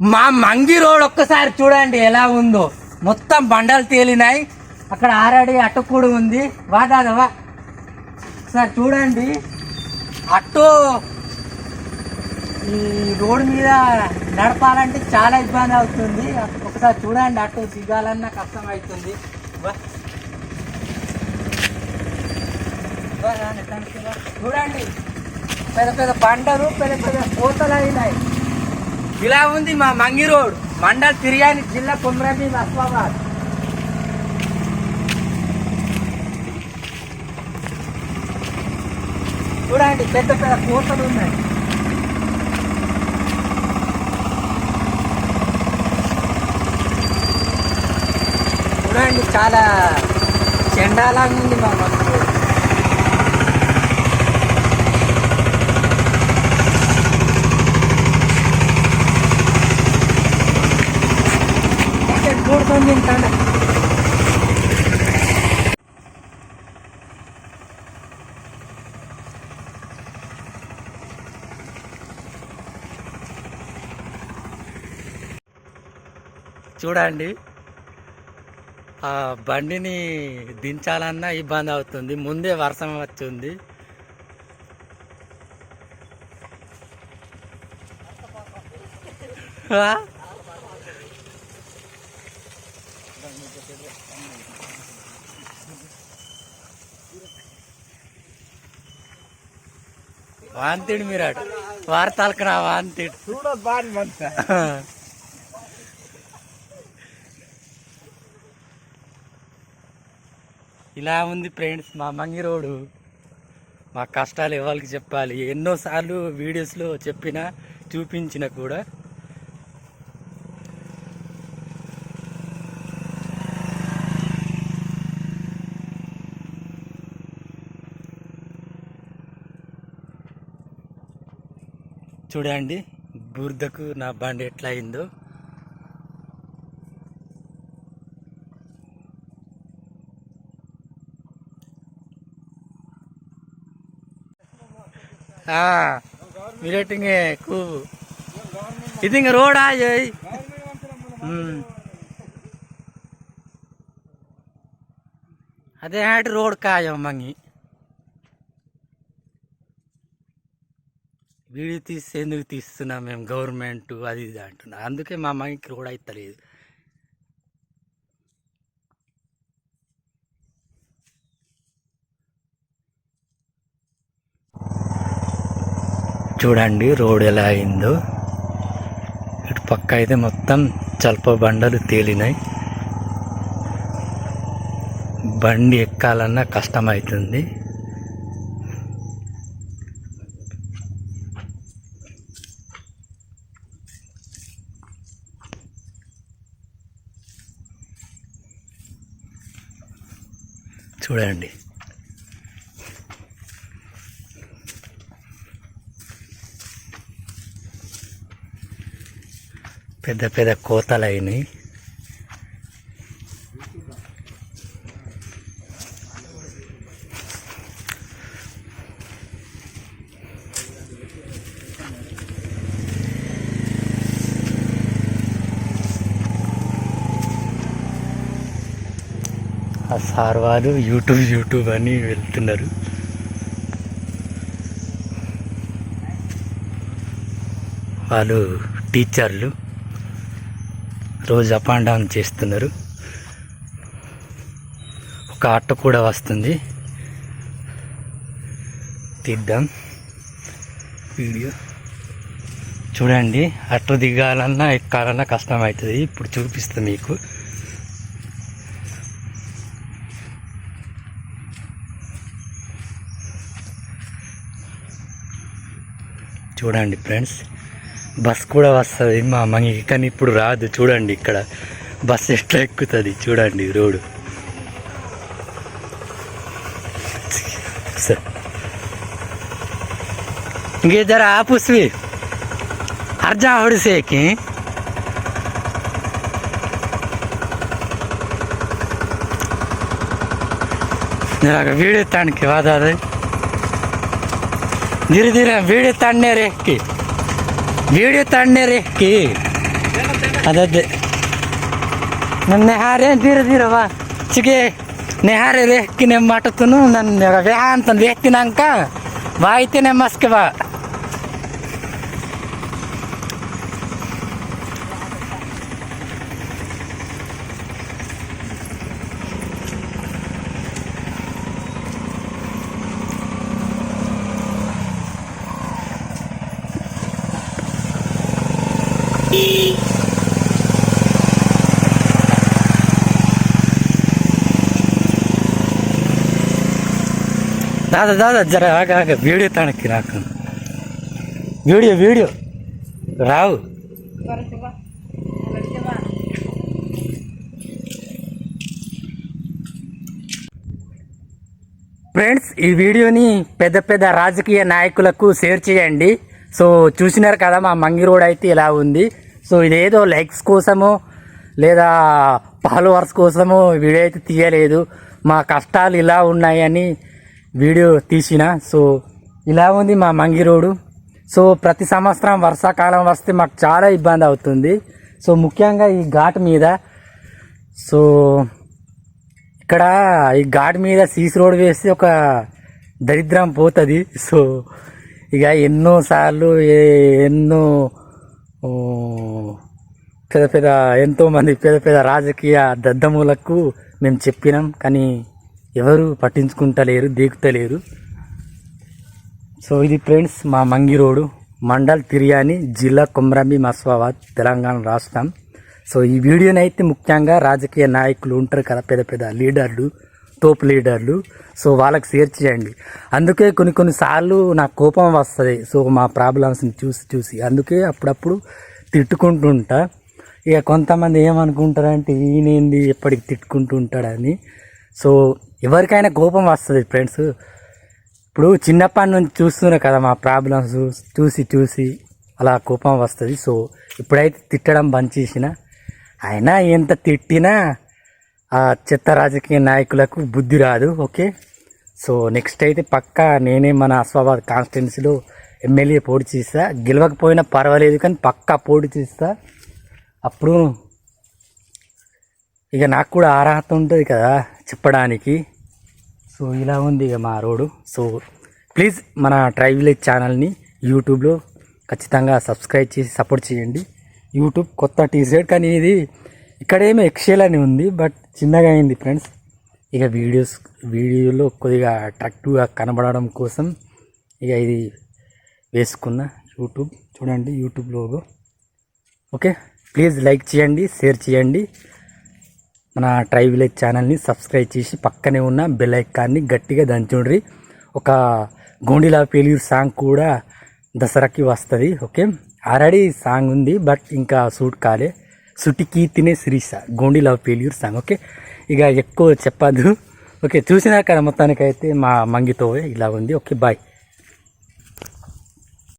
మా మంగి రోడ్ ఒక్కసారి చూడండి ఎలా ఉందో. మొత్తం బండలు తేలినాయి. అక్కడ ఆల్రెడీ కూడా ఉంది. వా దాదా చూడండి. అటు ఈ రోడ్ మీద నడపాలంటే చాలా ఇబ్బంది అవుతుంది. ఒకసారి చూడండి అటు దిగాలన్నా కష్టం అవుతుంది. చూడండి. పెద్ద పెద్ద బండలు పెద్ద పెద్ద కోతలు అయినాయి. ఇలా ఉంది మా మంగి రోడ్ మండల్ తిరియాని జిల్లా కుమ్రబి అస్మాబాద్ చూడండి పెద్ద పెద్ద కోతలు ఉన్నాయి. చూడండి చాలా చెండాలంగా ఉంది మా మంగి రోడ్ చూడండి. ఆ బండిని దించాలన్నా ఇబ్బంది అవుతుంది. ముందే వర్షం వచ్చింది. Huh? వాంతిడు మీరు అటు వార్తలకు నా వాంతిడు. చూడదు బాగా ఇలా ఉంది ఫ్రెండ్స్ మా మంగి రోడ్డు మా కష్టాలు ఎవరికి చెప్పాలి? ఎన్నోసార్లు వీడియోస్లో చెప్పిన చూపించిన కూడా చూడండి బురదకు నా బండి ఎట్లా అయిందో మీరేటింగే కూ ఇది ఇంక రోడా చేయి అదే హ్యాట్ రోడ్ కాయమ్మంగి వీడియో తీసి ఎందుకు తీస్తున్నాం మేము గవర్నమెంట్? అది ఇది అంటున్నాం. అందుకే మా అమ్మాయికి రోడ్ ఇస్తలేదు చూడండి రోడ్ ఎలా అయిందో. ఇటు పక్క అయితే మొత్తం చల్ప బండలు తేలినాయి. బండి ఎక్కాలన్నా కష్టమవుతుంది చూడండి. పెద్ద పెద్ద కోతలు అయినాయి. ఆ సార్ వాళ్ళు యూట్యూబ్ యూట్యూబ్ అని వెళ్తున్నారు. వాళ్ళు టీచర్లు రోజు అప్ అండ్ డౌన్ చేస్తున్నారు. ఒక ఆట కూడా వస్తుంది. తీద్దాం. వీడియో. చూడండి అట్ట దిగాలన్నా ఎక్కాలన్నా కష్టం అవుతుంది ఇప్పుడు చూపిస్తాను మీకు. చూడండి ఫ్రెండ్స్ బస్ కూడా వస్తుంది మా మనకి కానీ ఇప్పుడు రాదు చూడండి ఇక్కడ బస్ ఎట్లా ఎక్కుతుంది చూడండి రోడ్డు ఇంకే జర ఆపుస్వి అర్జా ఒడిసేకి వీడియో తానికి వాదాది ಧೀರೆ ಬೀಡಿ ತಣ್ಣೇರಿ ಅಕ್ಕಿ ಬೀಡಿ ತಣ್ಣೇರಿ ಅಕ್ಕಿ ಅದದ್ದೆ. ನನ್ನ ನೆಹಾರೇ ಧೀರೆ ಧೀರವ ಚಿಗೆ, ನೆಹಾರೇ ನಿಮ್ಮ ಮಾಟತನು ನನ್ನ ವ್ಯಾ ಅಂತ ವ್ಯಕ್ತಿನಂಕ ಬಾ ಐತಿನೇ ಬಾ దాదా దాదా జర ఆగ ఆగ వీడియో తనకి నాకు వీడియో వీడియో రావు ఫ్రెండ్స్ ఈ వీడియోని పెద్ద పెద్ద రాజకీయ నాయకులకు షేర్ చేయండి. సో చూసినారు కదా మా మంగి రోడ్ అయితే ఇలా ఉంది. సో ఇదేదో లైక్స్ కోసమో లేదా ఫాలోవర్స్ కోసమో వీడియో అయితే తీయలేదు. మా కష్టాలు ఇలా ఉన్నాయని వీడియో తీసిన. సో ఇలా ఉంది మా మంగి రోడ్డు. సో ప్రతి సంవత్సరం వర్షాకాలం వస్తే మాకు చాలా ఇబ్బంది అవుతుంది. సో ముఖ్యంగా ఈ ఘాట్ మీద. సో ఇక్కడ ఈ ఘాట్ మీద సీసీ రోడ్ వేస్తే ఒక దరిద్రం పోతుంది. సో ఇక ఎన్నోసార్లు ఏ- ఎన్నో పెద్ద పెద్ద ఎంతోమంది పెద్ద పెద్ద రాజకీయ దద్దములకు మేము చెప్పినాం. కానీ ఎవరు పట్టించుకుంటలేరు దేకుతలేరు. సో ఇది ఫ్రెండ్స్ మా మంగి రోడ్డు మండల్ తిరియాని జిల్లా కొమరంబి మస్వాబాద్ తెలంగాణ రాష్ట్రం. సో ఈ వీడియోని అయితే ముఖ్యంగా రాజకీయ నాయకులు ఉంటారు కదా పెద్ద పెద్ద లీడర్లు తోపు లీడర్లు. సో వాళ్ళకి షేర్ చేయండి. అందుకే కొన్ని కొన్ని సార్లు నాకు కోపం వస్తుంది. సో మా ప్రాబ్లమ్స్ని చూసి చూసి అందుకే అప్పుడప్పుడు తిట్టుకుంటుంటా. ఇక కొంతమంది ఏమనుకుంటారంటే ఈయనేంది ఎప్పటికి తిట్టుకుంటూ ఉంటాడని? సో ఎవరికైనా కోపం వస్తుంది ఫ్రెండ్స్ ఇప్పుడు చిన్నప్పటి నుంచి చూస్తున్నా కదా మా ప్రాబ్లమ్స్ చూసి చూసి అలా కోపం వస్తుంది. సో ఇప్పుడైతే తిట్టడం బంద్ చేసిన. అయినా ఎంత తిట్టినా ఆ చెత్త రాజకీయ నాయకులకు బుద్ధి రాదు ఓకే సో నెక్స్ట్ అయితే పక్కా నేనే మన అస్వాబాద్ కాన్స్టిట్యున్సీలో ఎమ్మెల్యే పోటీ చేస్తా. గెలవకపోయినా పర్వాలేదు కానీ పక్కా పోటీ చేస్తా. అప్పుడు ఇక నాకు కూడా అర్హత ఉంటుంది కదా చెప్పడానికి. సో ఇలా ఉంది ఇక మా రోడ్డు. సో ప్లీజ్ మన ట్రై విలేజ్ ఛానల్ని యూట్యూబ్లో ఖచ్చితంగా సబ్స్క్రైబ్ చేసి సపోర్ట్ చేయండి. యూట్యూబ్ కొత్త టీషర్ట్ కానీ ఇది ఇక్కడేమో ఎక్సెల్ అని ఉంది బట్ చిన్నగా అయింది ఫ్రెండ్స్. ఇక వీడియోస్ వీడియోలో కొద్దిగా అట్రాక్టివ్గా కనబడడం కోసం ఇక ఇది వేసుకున్న యూట్యూబ్. చూడండి YouTube logo. Okay? Please like చేయండి షేర్ చేయండి. మన ట్రై విలేజ్ ఛానల్ని సబ్స్క్రైబ్ చేసి పక్కనే ఉన్న బెల్ ఐకాన్ని గట్టిగా దంచుండ్రి. ఒక గోండిలా పేలూరు సాంగ్ కూడా దసరాకి వస్తుంది ఓకే ఆల్రెడీ సాంగ్ ఉంది బట్ ఇంకా సూట్ కాలే. సుటికి తినే శ్రీష గోండి లవ్ సాంగ్ ఓకే ఇక ఎక్కువ చెప్పద్దు ఓకే చూసినా కదా మొత్తానికైతే మా మంగితో ఇలా ఉంది ఓకే బాయ్